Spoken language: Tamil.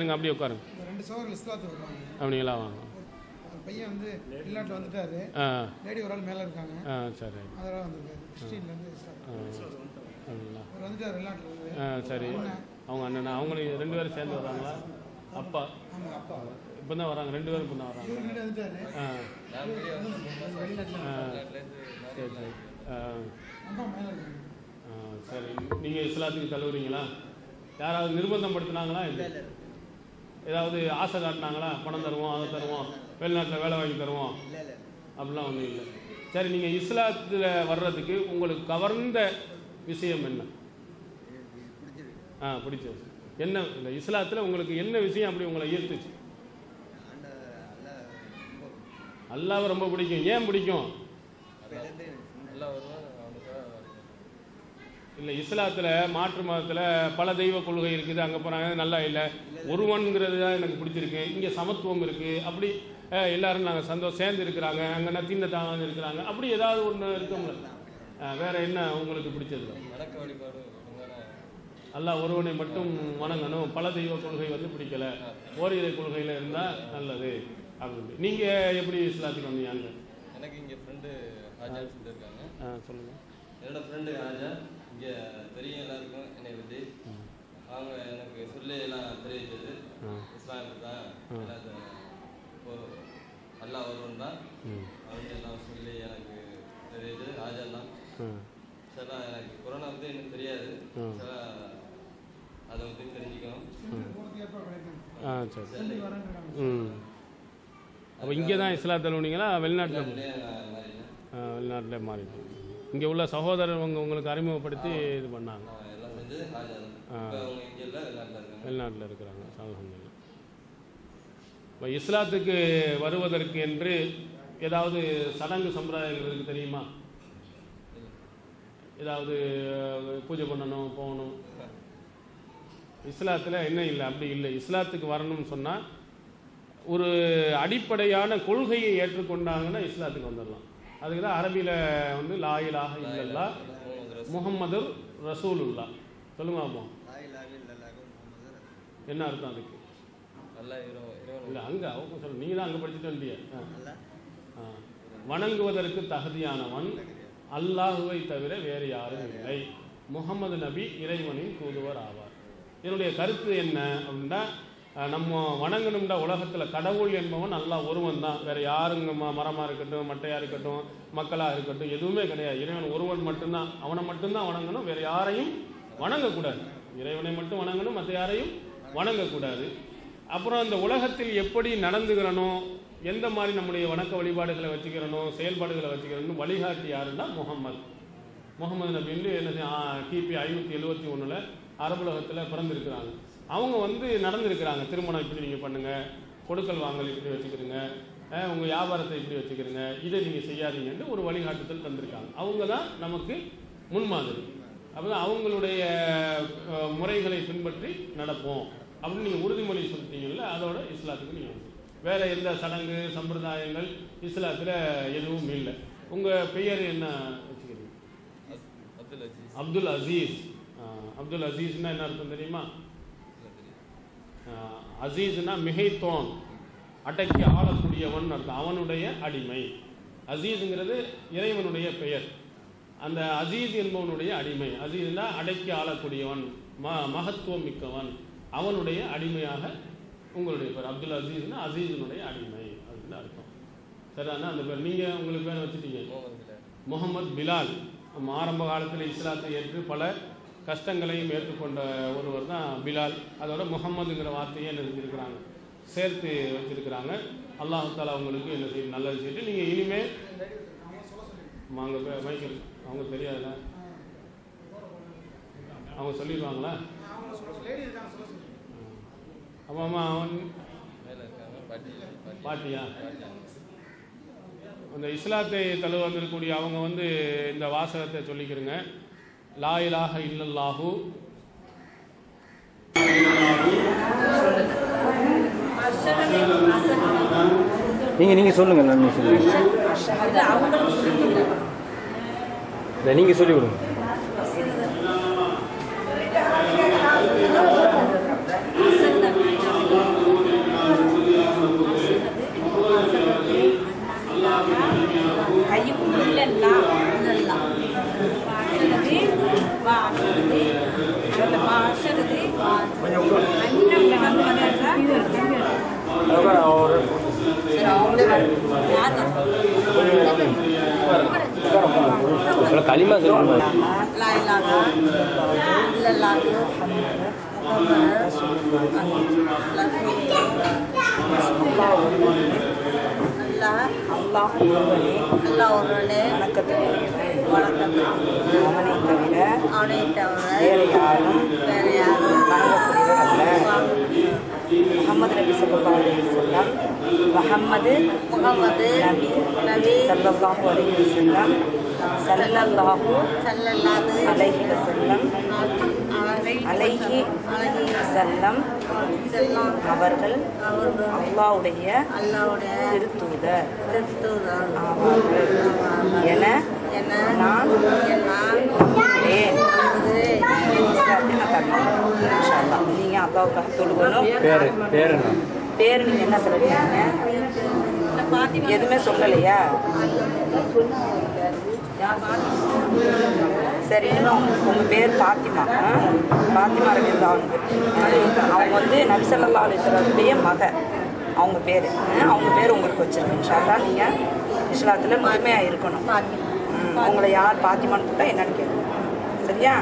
நீங்க அப்படியே உட்காருங்க. ரெண்டு சோழர்கள் இஸ்லாத்துக்கு வருவாங்க. அப்படிங்களா வாங்க. பையன் வந்து வெளிநாட்டில் வந்துட்டாரு. ஆ. லேடி ஒரு ஆள் மேலே இருக்காங்க. ஆ சரி அதெல்லாம் வந்திருக்காரு. கிறிஸ்டின்லேருந்து அப்படிங்களா? அவர் வந்துட்டார் வெளிநாட்டில் ஆ சரி. அவங்க அண்ணனா. அவங்களும் ரெண்டு பேரும் சேர்ந்து வராங்களா? அப்பா? ஆமாம் அப்பா இப்போ தான் வராங்க. ரெண்டு பேரும் இப்போ தான் வராங்க ஆ. சரி சரி. சரி. நீங்கள் இஸ்லாத்துக்கு தழுவுறீங்களா யாராவது நிர்பந்தம் படுத்துனாங்களா? இல்லை. ஏதாவது ஆசை காட்டினாங்களா பணம் தருவோம் அதை தருவோம் வெளிநாட்டில் வேலை வாங்கி தருவோம். அப்படிலாம் ஒன்றும் இல்லை. சரி நீங்கள் இஸ்லாத்தில் வர்றதுக்கு உங்களுக்கு கவர்ந்த விஷயம் என்ன? ஆ பிடிச்சது என்ன இல்லை இஸ்லாத்தில் உங்களுக்கு என்ன விஷயம் அப்படி உங்களை ஈர்த்துச்சு? அல்லாவை ரொம்ப பிடிக்கும். ஏன் பிடிக்கும்? இல்லை இஸ்லாத்தில் மாற்று மதத்தில் பல தெய்வ கொள்கை இருக்குது அங்கே போகிறாங்க நல்லா இல்லை. ஒருவன்கிறது தான் எனக்கு பிடிச்சிருக்கு. இங்கே சமத்துவம் இருக்குது அப்படி எல்லாரும் நாங்கள் சந்தோஷம் சேர்ந்து இருக்கிறாங்க. அங்கே நத்தின தாங்க இருக்கிறாங்க. அப்படி ஏதாவது ஒன்று இருக்கும்ல அஹ், வேற என்ன உங்களுக்கு பிடிச்சது? அல்லாஹ் ஒருவனை மட்டும் வணங்கணும். பல தெய்வ கொள்கை வந்து பிடிக்கல. ஓரிரை கொள்கையில் இருந்தால் நல்லது. அப்படின்னு. நீங்கள் எப்படி இஸ்லாத்துக்கு வந்தீங்க? எனக்கு இங்கே ஃப்ரெண்டு இருக்காங்க ஆ சொல்லுங்கள் என்னோட ஃப்ரெண்டு ஹாஜா இங்கே தெரியும் எல்லாருக்கும் என்னை பற்றி அவங்க எனக்கு சொல்லி எல்லாம் தெரிவிச்சது ஆ இஸ்லாம் இப்படி தான் எல்லாத்தையும் அல்லாஹ் ஒருவன் தான் அவங்க எல்லாம் சொல்லி எனக்கு தான். ஆ சில எனக்கு கொரோனா பற்றி எனக்கு தெரியாது. சில அதை பற்றி தெரிஞ்சுக்கணும். அப்போ இங்கே தான் இஸ்லாத்தில் வெளிநாட்டில்? வெளிநாட்டில் மாறிட்டு இங்கே உள்ள சகோதரர் உங்க உங்களுக்கு அறிமுகப்படுத்தி இது பண்ணாங்க. வெளிநாட்டில் இருக்கிறாங்க. அல்ஹம்துலில்லாஹ் இப்போ இஸ்லாத்துக்கு வருவதற்கு என்று ஏதாவது சடங்கு சம்பிரதாயங்கள் இருக்கு தெரியுமா? ஏதாவது பூஜை பண்ணணும் போகணும். இஸ்லாத்தில் என்ன இல்லை? அப்படி இல்லை. இஸ்லாத்துக்கு வரணும்னு சொன்னால் ஒரு அடிப்படையான கொள்கையை ஏற்றுக்கொண்டாங்கன்னா இஸ்லாத்துக்கு வந்துடலாம் அதுக்கு தான் அரபியில் வந்து லா இலாஹ இல்லல்லா முஹம்மது ரசூலுல்லா. சொல்லுங்க அப்போ என்ன அர்த்தம் அதுக்கு? இல்லை அங்கே அவங்க சொல்ல நீங்கள் தான் அங்கே படிச்சுட்டு வந்திய? வணங்குவதற்கு தகுதியானவன் அல்லாஹுவை தவிர வேறு யாரும் இல்லை. முகமது நபி இறைவனின் தூதுவர் ஆவார். இதனுடைய கருத்து என்ன அப்படின்னா நம்ம வணங்கணும்டா உலகத்தில் கடவுள் என்பவன் நல்லா ஒருவன் தான் வேறு யாருங்க ம மரமாக இருக்கட்டும் மட்டையாக இருக்கட்டும் மக்களாக இருக்கட்டும் எதுவுமே கிடையாது. இறைவன் ஒருவன் மட்டும்தான். அவனை மட்டும்தான் வணங்கணும். வேறு யாரையும் வணங்கக்கூடாது. இறைவனை மட்டும் வணங்கணும் மற்ற யாரையும் வணங்கக்கூடாது. அப்புறம் இந்த உலகத்தில் எப்படி நடந்துக்கிறனோ எந்த மாதிரி நம்முடைய வணக்க வழிபாடுகளை வச்சுக்கிறனோ செயல்பாடுகளை வச்சுக்கிறனோ வழிகாட்டி யாருன்னா முகம்மது. முகமது நபி என்ன கிபி ஐநூற்றி எழுபத்தி ஒன்றில் அரபுலகத்தில் பிறந்திருக்கிறாங்க. அவங்க வந்து நடந்திருக்கிறாங்க. திருமணம் இப்படி நீங்கள் பண்ணுங்கள் கொடுக்கல் வாங்கல் இப்படி வச்சுக்கிறீங்க அஹ், உங்க வியாபாரத்தை இப்படி வச்சுக்கிறீங்க இதை நீங்கள் செய்யாதீங்கன்னு ஒரு வழிகாட்டுதல் தந்திருக்காங்க. அவங்க தான் நமக்கு முன்மாதிரி. அப்பதான் அவங்களுடைய முறைகளை பின்பற்றி நடப்போம். அப்படின்னு நீங்கள் உறுதிமொழி சொல்லிட்டீங்கல்ல அதோட இஸ்லாத்துக்கு நீங்கள் வேற எந்த சடங்கு சம்பிரதாயங்கள் இஸ்லாத்தில் எதுவும் இல்லை. உங்கள் பெயர் என்ன வச்சுக்கிறீங்க? அப்துல் அசீஸ். அப்துல் அசீஸ்னா என்ன அர்த்தம் தெரியுமா? அசீஸ்னா மிகைத்தோன் அடக்கி ஆளக்கூடியவன் அர்த்தம் அவனுடைய அடிமை. அசீஸுங்கிறது இறைவனுடைய பெயர். அந்த அசீஸ் என்பவனுடைய அடிமை. அசீஸ்னா அடக்கி ஆளக்கூடியவன் ம மகத்துவம் மிக்கவன் அவனுடைய அடிமையாக உங்களுடைய பேர் அப்துல் அசீஸ்னா அசீஸினுடைய அடிமை. அப்படின்னு அர்த்தம். சரிதானா? அந்த பேர் நீங்கள் உங்களுக்கு பேர் வச்சுட்டீங்க. Muhammad Bilal. ஆரம்ப காலத்தில் இஸ்லாத்தை ஏற்று பல கஷ்டங்களையும் ஏற்றுக்கொண்ட ஒருவர் தான் பிலால். அதோட முகம்மதுங்கிற வார்த்தையை நிறுத்தியிருக்கிறாங்க சேர்த்து வச்சிருக்கிறாங்க. அல்லாஹ் அவங்களுக்கு என்ன செய்யும் நல்லது செய்யிட்டு நீங்கள் இனிமேல் அவங்க பே- மைக்கேல் அவங்க தெரியாதுல்ல அவங்க சொல்லிடுவாங்களா? அவங்க ஆமாம் அவன் பாட்டியா? அந்த இஸ்லாத்தை தழுவ வந்திருக்கக்கூடிய அவங்க வந்து இந்த வாசகத்தை சொல்லிக்கிறேங்க. லா இலாஹ இல்லல்லாஹு. நீங்கள் நீங்கள் சொல்லுங்கள் நான் சொல்லிக்கல இல்லை நீங்கள் சொல்லி கொடுங்க. அசன் களிமா சொல்லுங்க அல்லாஹ் ஒருவனே அல்லாஹ் ஒருவனே வணக்கத்துக்குரியவன் வணக்கத்துக்கு அவனை தவிர அவனை தவிர வேறு யாரும் வேறு யாரும் வணங்கக்கூடியவர் அல்ல முகமது நபி ஸல்லல்லாஹு அலைஹி வஸல்லம் முகமது நபி நபி ஸல்லல்லாஹு அலைஹி வஸல்லம் சல்லல்லாஹு அலைஹி வஸல்லம் அலைஹி அலைஹி வஸல்லம் செல்லம். அவர்கள் அல்லாவுடைய திருத்தூதர். திருத்தூதர். ஆவார்கள். என நான். நீங்க அல்லாவுக்காக தொழுகணும். பேர் பேர் என்ன? பேர் நீங்க என்ன சொல்றீங்க எதுவுமே சொல்லலையா? சரி இன்னும் உங்க பேர் பாத்திமா? பாத்திமா ரவி அவங்க அவங்க வந்து நபிசல்லா அலிஸ்வரத்துடைய மக. அவங்க பேர். அவங்க பேர் உங்களுக்கு வச்சிருக்கேன் இன்ஷால்லா நீங்கள் இஸ்லாத்தில் முழுமையாக இருக்கணும். உங்களை யார் பாத்திமான்னு கூப்பிட்டா என்னன்னு கேட்கணும் சரியா?